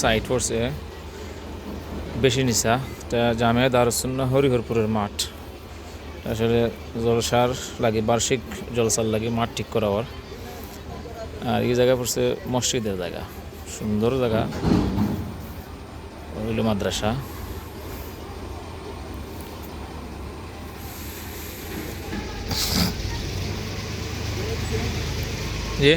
Site ও side বেশি নিচা। তা জামিয়া দারুসুন্না হরিহরপুরের মাঠ। আসলে জলসার লাগে, বার্ষিক জলসার লাগে মাঠ ঠিক করাওয়ার আর এই জায়গা পড়ছে মসজিদের জায়গা। সুন্দর জায়গা। হইল মাদ্রাসা। জি।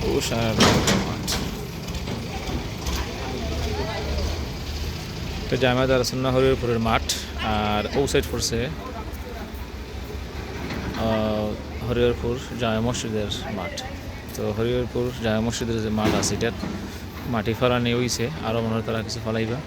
তুষার মাঠ এটা আর দারসুন্না হরিপুরের মাঠ, আর ও সাইড পড়ছে হরিহরপুর জামা মসজিদের মাঠ। তো হরিহরপুর জামা মসজিদের যে মাঠ আছে এটা মাটি ফলা নিয়ে হইছে আরও মনে হয় তারা কিছু ফেলাইবা।